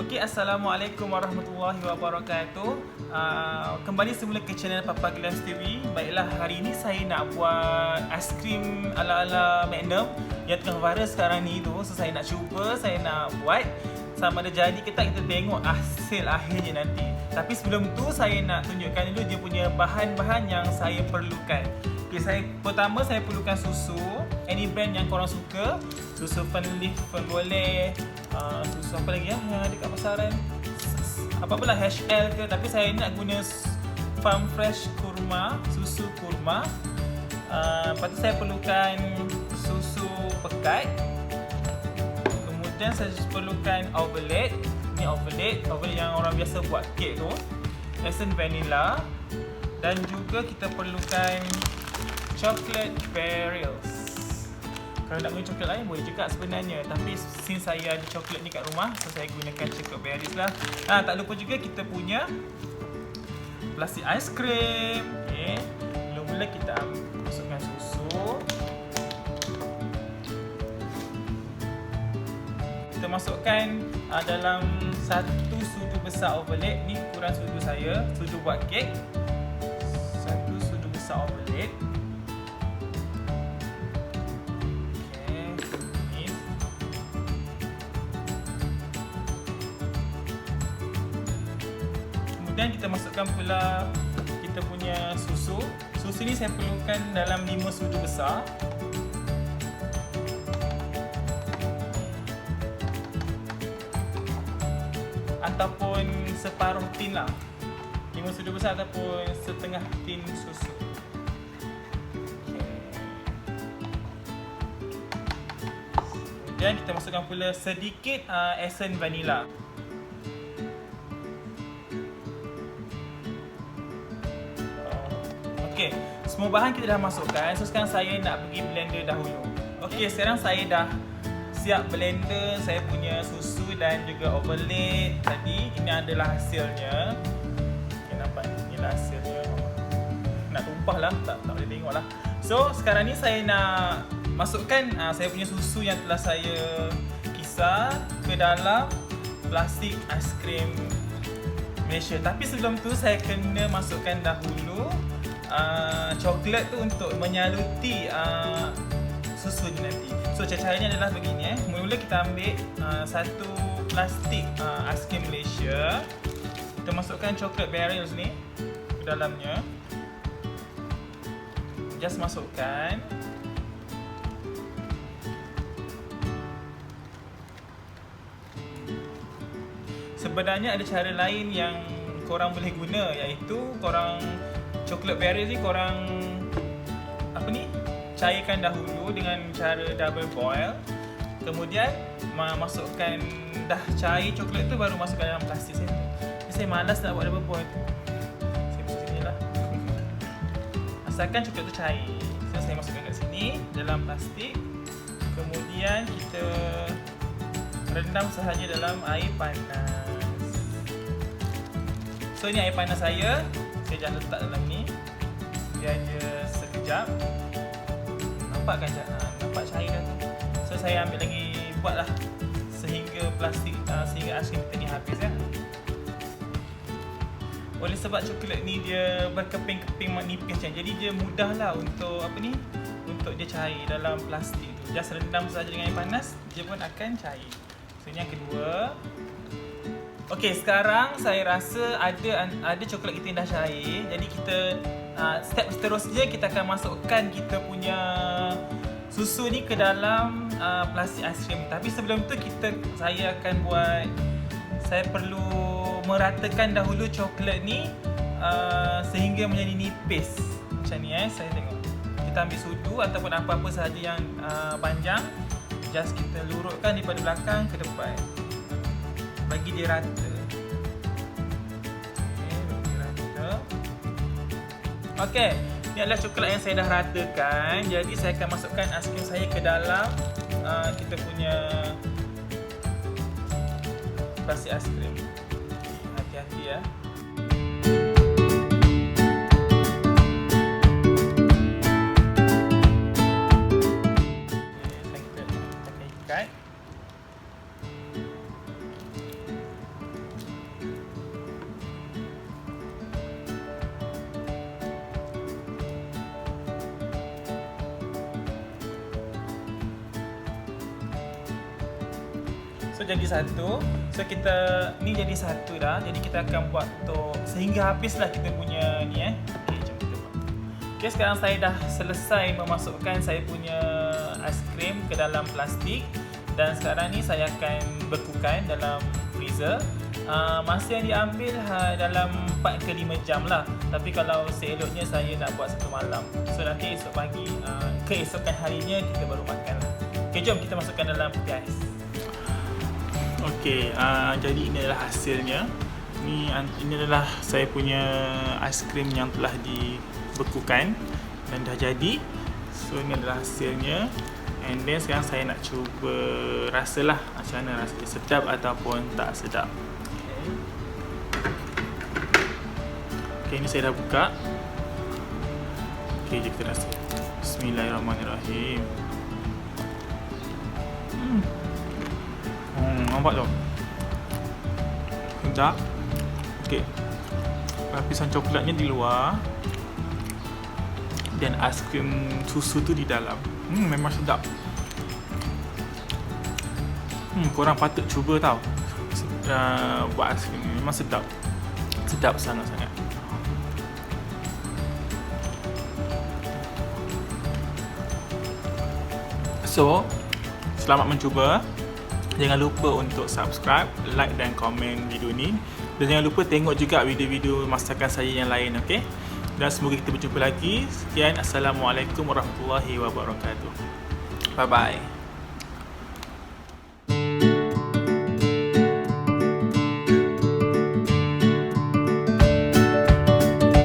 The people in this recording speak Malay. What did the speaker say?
Okey, Assalamualaikum warahmatullahi wabarakatuh. Uh, Kembali semula ke channel Papa Glass TV Baiklah, hari ini saya nak buat aiskrim ala-ala Magnum. Yang tengah viral sekarang ni tu So saya nak cuba, saya nak buat. Sama ada jadi ke tak, kita tengok hasil akhirnya nanti. Tapi sebelum tu saya nak tunjukkan dulu dia punya bahan-bahan yang saya perlukan. Okay, saya, pertama saya perlukan susu Any brand yang korang suka? Susu Fenleaf pun boleh. Uh, Susu apa lagi ya yang ada kat pasaran Apa-apalah HL ke? Tapi saya nak guna Farm Fresh Kurma Susu kurma. Uh, Lepas tu saya perlukan Susu pekat. Kemudian saya perlukan Overlate Ni overlate Overlate yang orang biasa buat kek tu. Essence vanilla. Dan juga kita perlukan chocolate barrels. Kalau nak guna coklat lain boleh juga sebenarnya. Tapi since saya ada coklat ni kat rumah So saya gunakan chocolate berries lah. Ha, Tak lupa juga kita punya Plastik aiskrim okay. Mula-mula kita masukkan susu. Kita masukkan uh, dalam satu sudu besar overlap Ni kurang sudu saya. Sudu buat kek. Satu sudu besar overlap Kemudian kita masukkan pula kita punya susu. Susu ni saya perlukan dalam 5 sudu besar. Ataupun separuh tin lah. 5 sudu besar ataupun setengah tin susu. Kemudian kita masukkan pula sedikit uh, essence vanilla. Okey, semua bahan kita dah masukkan. So sekarang saya nak pergi blender dahulu. Okey, sekarang saya dah siap blender. Saya punya susu dan juga overlay tadi. Ini adalah hasilnya. Okey, nampak inilah hasilnya. Nak tumpah lah, tak, tak boleh tengok lah. So sekarang ni saya nak masukkan uh, saya punya susu yang telah saya kisar ke dalam plastik aiskrim Malaysia. Tapi sebelum tu saya kena masukkan dahulu uh, coklat tu untuk menyaluti uh, susu ni nanti. So cara-caranya adalah begini eh. Mula-mula kita ambil uh, satu plastik uh, aiskrim Malaysia. Kita masukkan coklat barrels ni ke dalamnya. Just masukkan. Sebenarnya ada cara lain yang korang boleh guna iaitu korang coklat berry ni korang apa ni? Cairkan dahulu dengan cara double boil. Kemudian masukkan dah cair coklat tu baru masukkan dalam plastik saya. Saya malas nak buat double boil. Tu saya masuk sini lah. Asalkan coklat tu cair. So, saya masukkan kat sini dalam plastik. Kemudian kita rendam sahaja dalam air panas. So ini air panas saya saya jangan letak dalam ni. Dia ada sekejap. Nampak kan uh, nampak cair dah tu so saya ambil lagi buat lah sehingga plastik uh, sehingga aiskrim kita ni habis ya oleh sebab coklat ni dia berkeping-keping nipis kan jadi dia mudah lah untuk apa ni? Untuk dia cair dalam plastik tu. Just rendam saja dengan air panas dia pun akan cair. So ini yang kedua Okey, sekarang saya rasa ada ada coklat kita yang dah cair. Jadi kita uh, step seterusnya kita akan masukkan kita punya susu ni ke dalam uh, plastik aiskrim. Tapi sebelum tu kita saya akan buat saya perlu meratakan dahulu coklat ni uh, sehingga menjadi nipis. Macam ni eh, saya tengok. Kita ambil sudu ataupun apa-apa sahaja yang uh, panjang just kita lurutkan daripada belakang ke depan bagi dia rata. Okey, ini adalah coklat yang saya dah ratakan. Jadi saya akan masukkan aiskrim saya ke dalam uh, kita punya plastik aiskrim. Hati-hati ya. So jadi satu. So kita ni jadi satu dah. Jadi kita akan buat untuk sehingga habislah kita punya ni eh. Okey, jom kita buat. Okey, sekarang saya dah selesai memasukkan saya punya aiskrim ke dalam plastik dan sekarang ni saya akan bekukan dalam freezer. Uh, masa yang diambil ha, dalam 4 ke 5 jam lah Tapi kalau seeloknya saya nak buat satu malam So nanti esok pagi, uh, keesokan harinya kita baru makan lah Okay, jom kita masukkan dalam peti ais Okay, uh, jadi ini adalah hasilnya Ini, ini adalah saya punya aiskrim yang telah dibekukan Dan dah jadi So ini adalah hasilnya And then sekarang saya nak cuba rasalah macam mana rasa sedap ataupun tak sedap Okay, ini saya dah buka. Jom kita rasa. Bismillahirrahmanirrahim. Nampak tu? Sedap. Okay. Lapisan coklatnya di luar. Dan aiskrim susu tu di dalam. Hmm, memang sedap. Hmm, korang patut cuba tau. Uh, buat aiskrim ni memang sedap. Sedap sangat-sangat. So, selamat mencuba. Jangan lupa untuk subscribe, like dan komen video ni. Dan jangan lupa tengok juga video-video masakan saya yang lain, okey? Dan semoga kita berjumpa lagi. Sekian, Assalamualaikum warahmatullahi wabarakatuh. Bye-bye.